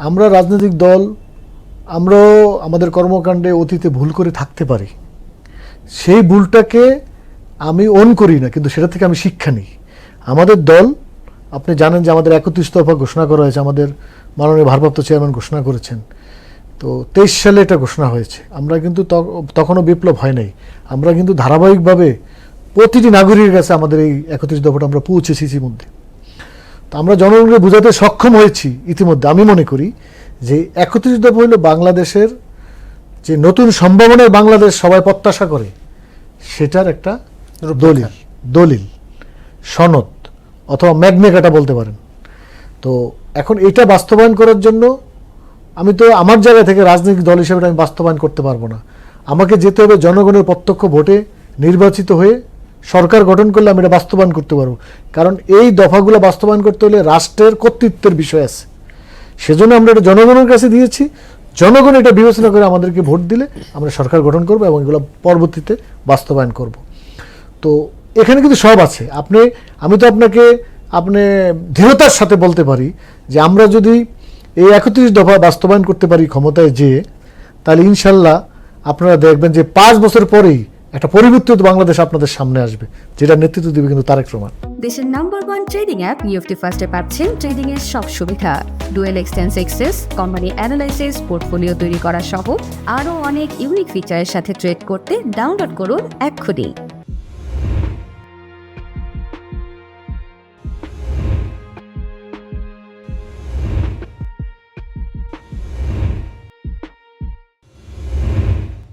আমরা রাজনৈতিক দল, আমরাও আমাদের কর্মকাণ্ডে অতীতে ভুল করে থাকতে পারি। সেই ভুলটাকে আমি অন করি না, কিন্তু সেটা থেকে আমি শিক্ষা নিই। আমাদের দল, আপনি জানেন যে আমাদের একত্রিশ দফা ঘোষণা করা হয়েছে, আমাদের মাননীয় ভারপ্রাপ্ত চেয়ারম্যান ঘোষণা করেছেন। তো তেইশ সালে এটা ঘোষণা হয়েছে। আমরা কিন্তু তখ- তখনও বিপ্লব হয় নাই। আমরা কিন্তু ধারাবাহিকভাবে প্রতিটি নাগরিকের কাছে আমাদের এই একত্রিশ দফাটা আমরা পৌঁছেছি ইতিমধ্যে। তো আমরা জনগণকে বোঝাতে সক্ষম হয়েছি ইতিমধ্যে আমি মনে করি যে একত্রিশ দফা হইল বাংলাদেশের যে নতুন সম্ভাবনার বাংলাদেশ সবাই প্রত্যাশা করে সেটার একটা দলিল দলিল সনদ অথবা ম্যাগনেকাটা বলতে পারেন। তো এখন এটা বাস্তবায়ন করার জন্য আমি তো আমার জায়গা থেকে রাজনৈতিক দল হিসেবে আমি বাস্তবায়ন করতে পারব না। আমাকে যেতে হবে জনগণের প্রত্যক্ষ ভোটে নির্বাচিত হয়ে সরকার গঠন করলে আমি এটা বাস্তবায়ন করতে পারব। কারণ এই দফাগুলো বাস্তবায়ন করতে হলে রাষ্ট্রের কর্তৃত্বের বিষয় আছে। সেজন্য আমরা এটা জনগণের কাছে দিয়েছি। জনগণ এটা বিবেচনা করে আমাদেরকে ভোট দিলে আমরা সরকার গঠন করব এবং এগুলো পরবর্তীতে বাস্তবায়ন করব। তো এখানে কিন্তু সব আছে। আপনি, আমি তো আপনাকে, আপনি দৃঢ়তার সাথে বলতে পারি যে আমরা যদি এই একত্রিশ দফা বাস্তবায়ন করতে পারি ক্ষমতায় যেয়ে, তাহলে ইনশাল্লাহ আপনারা দেখবেন যে পাঁচ বছর পরেই একটা পরিবর্তিত বাংলাদেশ আপনাদের সামনে আসবে যেটা নেতৃত্ব দিবে কিন্তু তারেক রহমান। দেশের number one trading app UFT ফার্স্টে পাচ্ছেন ট্রেডিং এর সব সুবিধা। ডুয়েল এক্সটেন্স এক্সেস কোম্পানি অ্যানালাইসিস পোর্টফোলিও তৈরি করা সহ আরও অনেক ইউনিক ফিচারের সাথে ট্রেড করতে ডাউনলোড করুন এক্ষুনি।